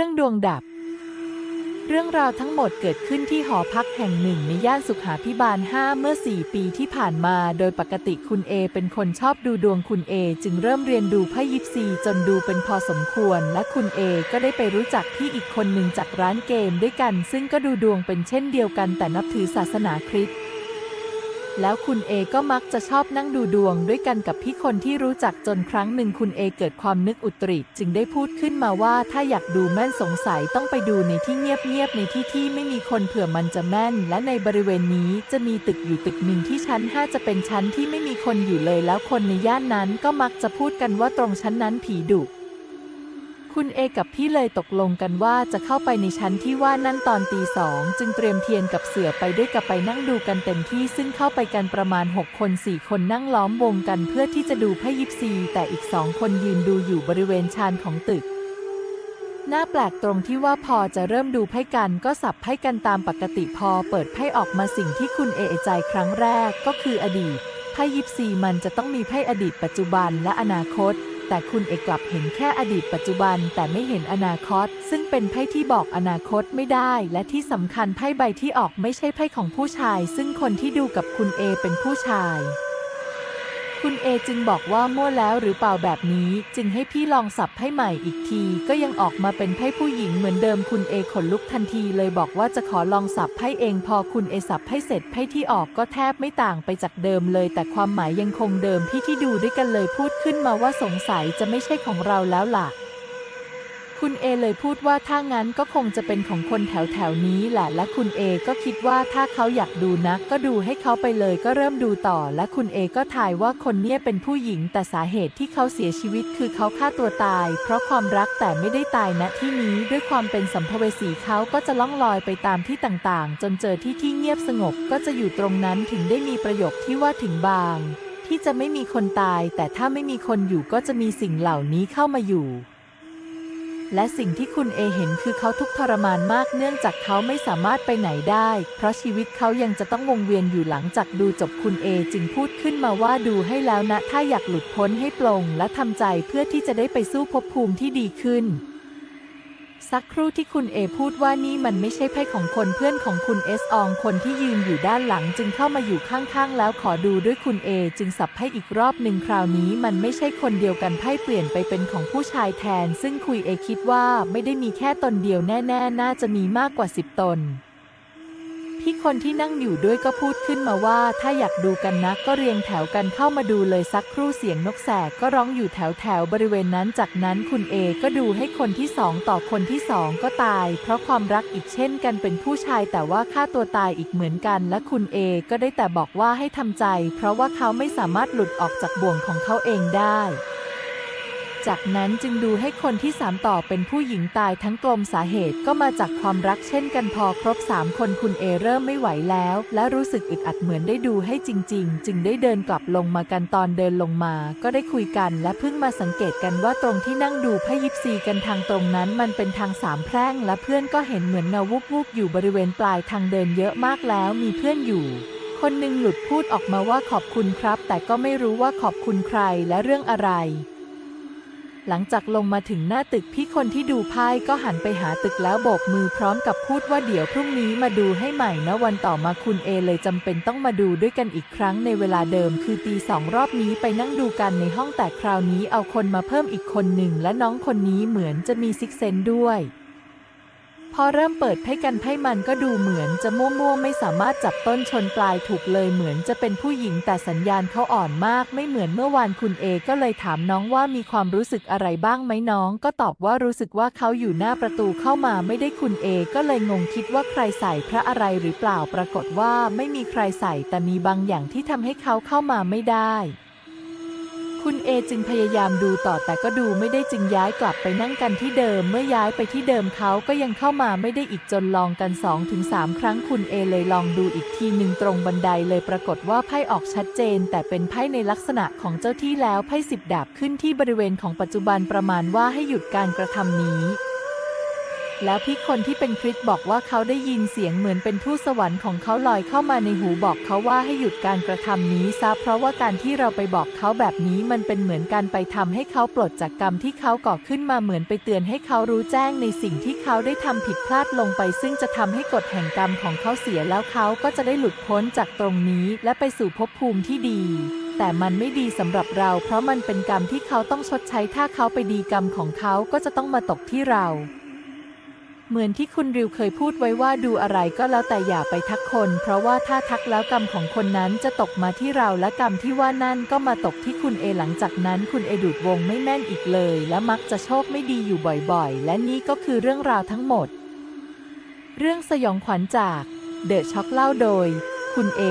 รื่องดวงดับ เรื่องราวทั้งหมดเกิดขึ้นที่หอพักแห่งหนึ่งในย่านสุขาพิบาล 5 เมื่อ 4 ปีที่ผ่านมา โดยปกติคุณเอเป็นคนชอบดูดวงคุณเอจึงเริ่มเรียนดูไพ่ยิปซีจนดูเป็นพอสมควร และคุณเอก็ได้ไปรู้จักพี่อีกคนหนึ่งจากร้านเกมด้วยกัน ซึ่งก็ดูดวงเป็นเช่นเดียวกันแต่นับถือศาสนาคริสต์ แล้วคุณเอก็มักจะชอบนั่งดูดวงด้วยกันกับพี่คนที่รู้จักจนครั้งหนึ่งคุณเอเกิดความนึกอุตริจึงได้พูดขึ้นมาว่าถ้าอยากดูแม่นสงสัยต้องไปดูในที่เงียบๆในที่ที่ไม่มีคนเผื่อมันจะแม่น และในบริเวณนี้จะมีตึกอยู่ตึกหนึ่งที่ชั้น 5 จะเป็นชั้นที่ไม่มีคนอยู่เลยแล้วคนในย่านนั้นก็มักจะพูดกันว่าตรงชั้นนั้นผีดุ คุณเอกับพี่เลยตกลงกันว่าจะเข้าไปในชั้นที่ว่านั่นตอนตีสองจึงเตรียมเทียนกับเสือไปด้วยกับไปนั่งดูกันเต็มที่ซึ่งเข้าไปกันประมาณ 6 คน 4 คนนั่งล้อมวงกันเพื่อที่จะดูไพ่ยิปซี แต่อีกสองคนยืนดูอยู่บริเวณชานของตึกน่าแปลกตรงที่ว่าพอจะเริ่มดูไพ่กันก็สับไพ่กันตามปกติพอเปิดไพ่ออกมาสิ่งที่คุณเอใจครั้งแรกก็คืออดีตไพ่ยิปซีมันจะต้องมีไพ่อดีตปัจจุบันและอนาคต แต่คุณเอกกลับเห็นแค่อดีตปัจจุบันแต่ไม่เห็นอนาคต ซึ่งเป็นไพ่ที่บอกอนาคตไม่ได้ และที่สำคัญไพ่ใบที่ออกไม่ใช่ไพ่ของผู้ชาย ซึ่งคนที่ดูกับคุณเอเป็นผู้ชาย คุณเอจึงบอกว่ามั่วแล้วหรือเปล่าแบบนี้ จึงให้พี่ลองสับไพ่ใหม่อีกที ก็ยังออกมาเป็นไพ่ผู้หญิงเหมือนเดิมคุณเอขนลุกทันทีเลยบอกว่าจะขอลองสับไพ่เองพอคุณเอสับไพ่เสร็จไพ่ที่ออกก็แทบไม่ต่างไปจากเดิมเลย แต่ความหมายยังคงเดิมพี่ที่ดูด้วยกันเลยพูดขึ้นมาว่าสงสัยจะไม่ใช่ของเราแล้วล่ะ คุณเอเลยพูดว่าถ้างั้นก็คงจะเป็นของคนแถวแถวนี้แหละ และคุณเอก็คิดว่าถ้าเขาอยากดูนักก็ดูให้เขาไปเลยก็เริ่มดูต่อ และคุณเอก็ทายว่าคนเนี้ยเป็นผู้หญิง แต่สาเหตุที่เขาเสียชีวิตคือเขาฆ่าตัวตาย เพราะความรักแต่ไม่ได้ตายณที่นี้ด้วยความเป็นสัมภเวสีเขาก็จะล่องลอยไปตามที่ต่างๆ จนเจอที่ที่เงียบสงบก็จะอยู่ตรงนั้นถึงได้มีประโยคที่ว่าถึงบาง ที่จะไม่มีคนตาย แต่ถ้าไม่มีคนอยู่ก็จะมีสิ่งเหล่านี้เข้ามาอยู่ และสิ่งที่คุณเอเห็นคือเขาทุกทรมานมากเนื่องจากเขาไม่สามารถไปไหนได้ เพราะชีวิตเขายังจะต้องวงเวียนอยู่หลังจากดูจบคุณเอจึงพูดขึ้นมาว่าดูให้แล้วนะ ถ้าอยากหลุดพ้นให้ปลงและทำใจเพื่อที่จะได้ไปสู้ภพภูมิที่ดีขึ้น สักครู่ที่คุณเอพูดว่านี่มันไม่ใช่ไพ่ของคนเพื่อนของคุณเอสอองคนที่ยืนอยู่ด้านหลังจึงเข้ามาอยู่ข้างๆ แล้วขอดูด้วยคุณเอจึงสับไพ่อีกรอบหนึ่งคราวนี้มันไม่ใช่คนเดียวกันไพ่เปลี่ยนไปเป็นของผู้ชายแทน ซึ่งคุยเอคิดว่าไม่ได้มีแค่ตนเดียวแน่ ๆ น่าจะมีมากกว่าสิบตน พี่คนที่นั่งอยู่ด้วยก็พูดขึ้นมาว่า ถ้าอยากดูกันนะก็เรียงแถวกันเข้ามาดูเลยสักครู่เสียงนกแสกก็ร้องอยู่แถวแถวๆบริเวณนั้น จากนั้นคุณเอก็ดูให้คนที่สองต่อคนที่สองก็ตาย เพราะความรักอีกเช่นกันเป็นผู้ชายแต่ว่าฆ่าตัวตายอีกเหมือนกัน และคุณเอก็ได้แต่บอกว่าให้ทำใจ เพราะว่าเขาไม่สามารถหลุดออกจากบ่วงของเขาเองได้ จากนั้นจึงดูให้คนที่สามต่อเป็นผู้หญิงตายทั้งกลมสาเหตุก็มาจากความรักเช่นกันพอครบสามคนคุณเอเริ่มไม่ไหวแล้ว และรู้สึกอึดอัดเหมือนได้ดูให้จริง ๆ จึงได้เดินกลับลงมากันตอนเดินลงมา ก็ได้คุยกันและเพิ่งมาสังเกตกันว่าตรงที่นั่งดูไพ่ยิปซีกันทางตรงนั้นมันเป็นทางสามแพร่ง และเพื่อนก็เห็นเหมือนเงาวุบๆอยู่บริเวณปลายทางเดินเยอะมากแล้วมีเพื่อนอยู่คนหนึ่งหลุดพูดออกมาว่าขอบคุณครับ แต่ก็ไม่รู้ว่าขอบคุณใครและเรื่องอะไร หลังจากลงมาถึงหน้าตึกพี่คนที่ดูไพ่ก็หันไปหาตึกแล้วโบกมือพร้อมกับพูดว่าเดี๋ยวพรุ่งนี้มาดูให้ใหม่นะวันต่อมาคุณเอเลยจำเป็นต้องมาดูด้วยกันอีกครั้งในเวลาเดิม คือตีสองรอบนี้ไปนั่งดูกันในห้องแต่คราวนี้เอาคนมาเพิ่มอีกคนหนึ่งและน้องคนนี้เหมือนจะมีซิกเซนด้วย พอเริ่มเปิดไพ่กันไพ่มันก็ดูเหมือนจะมั่วๆไม่สามารถจับต้นชนปลายถูกเลยเหมือนจะเป็นผู้หญิงแต่สัญญาณเขาอ่อนมากไม่เหมือนเมื่อวานคุณเอก็เลยถามน้องว่ามีความรู้สึกอะไรบ้างไหมน้อง ก็ตอบว่ารู้สึกว่าเขาอยู่หน้าประตูเข้ามาไม่ได้คุณเอก็เลยงงคิดว่าใครใส่พระอะไรหรือเปล่าปรากฏว่าไม่มีใครใส่แต่มีบางอย่างที่ทำให้เขาเข้ามาไม่ได้ คุณเอจึงพยายามดูต่อแต่ก็ดูไม่ได้จึงย้ายกลับไปนั่งกันที่เดิม เมื่อย้ายไปที่เดิมเขาก็ยังเข้ามาไม่ได้อีกจนลองกัน2อถึงสครั้งคุณเอเลยลองดูอีกทีหนึ่งตรงบันไดเลยปรากฏว่าไพ่ออกชัดเจน แต่เป็นไพ่ในลักษณะของเจ้าที่แล้วไพ่สิบดาบขึ้นที่บริเวณของปัจจุบันประมาณว่าให้หยุดการกระทำนี้ แล้วพี่คนที่เป็นคริสบอกว่าเขาได้ยินเสียงเหมือนเป็นทูตสวรรค์ของเขาลอยเข้ามาในหูบอกเขาว่าให้หยุดการกระทำนี้ซะเพราะว่าการที่เราไปบอกเขาแบบนี้มันเป็นเหมือนการไปทำให้เขาปลดจากกรรมที่เขาก่อขึ้นมาเหมือนไปเตือนให้เขารู้แจ้งในสิ่งที่เขาได้ทำผิดพลาดลงไป ซึ่งจะทำให้กฎแห่งกรรมของเขาเสียแล้วเขาก็จะได้หลุดพ้นจากตรงนี้และไปสู่ภพภูมิที่ดีแต่มันไม่ดีสำหรับเรา เพราะมันเป็นกรรมที่เขาต้องชดใช้ถ้าเขาไปดีกรรมของเขาก็จะต้องมาตกที่เรา เหมือนที่คุณริวเคยพูดไว้ว่าดูอะไรก็แล้วแต่อย่าไปทักคน เพราะว่าถ้าทักแล้วกรรมของคนนั้นจะตกมาที่เราและกรรมที่ว่านั่นก็มาตกที่คุณเอหลังจากนั้นคุณเอดูดวงไม่แม่นอีกเลย และมักจะโชคไม่ดีอยู่บ่อยๆ และนี่ก็คือเรื่องราวทั้งหมด เรื่องสยองขวัญจากเดอะช็อกเล่าโดย คุณเอ